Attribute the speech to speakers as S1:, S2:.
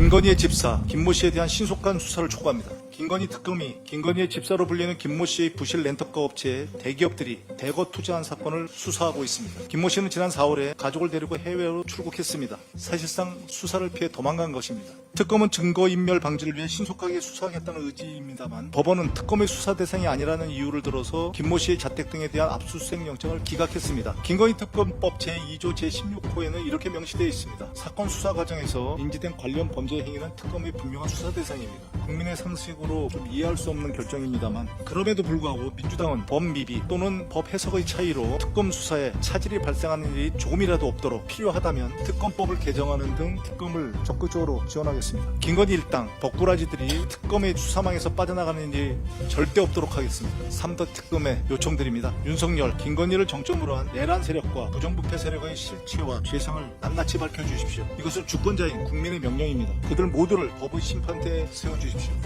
S1: 김건희의 집사 김모 씨에 대한 신속한 수사를 촉구합니다. 김건희 특검이 김건희의 집사로 불리는 김모 씨의 부실 렌터카 업체에 대기업들이 대거 투자한 사건을 수사하고 있습니다. 김모 씨는 지난 4월에 가족을 데리고 해외로 출국했습니다. 사실상 수사를 피해 도망간 것입니다. 특검은 증거인멸 방지를 위해 신속하게 수사하겠다는 의지입니다만 법원은 특검의 수사 대상이 아니라는 이유를 들어서 김모 씨의 자택 등에 대한 압수수색 영장을 기각했습니다. 김건희 특검법 제2조 제16호에는 이렇게 명시되어 있습니다. 사건 수사 과정에서 인지된 관련 범죄 행위는 특검의 분명한 수사 대상입니다. 국민의 상식으로 좀 이해할 수 없는 결정입니다만 그럼에도 불구하고 민주당은 법 미비 또는 법 해석의 차이로 특검 수사에 차질이 발생하는 일이 조금이라도 없도록 필요하다면 특검법을 개정하는 등 특검을 적극적으로 지원하겠습니다. 김건희 일당 벅구라지들이 특검의 수사망에서 빠져나가는 일이 절대 없도록 하겠습니다. 3더 특검에 요청드립니다. 윤석열, 김건희를 정점으로 한 내란 세력과 부정부패 세력의 실체와 죄상을 낱낱이 밝혀주십시오. 이것은 주권자인 국민의 명령입니다. 그들 모두를 법의 심판대에 세워주십시오. relationship.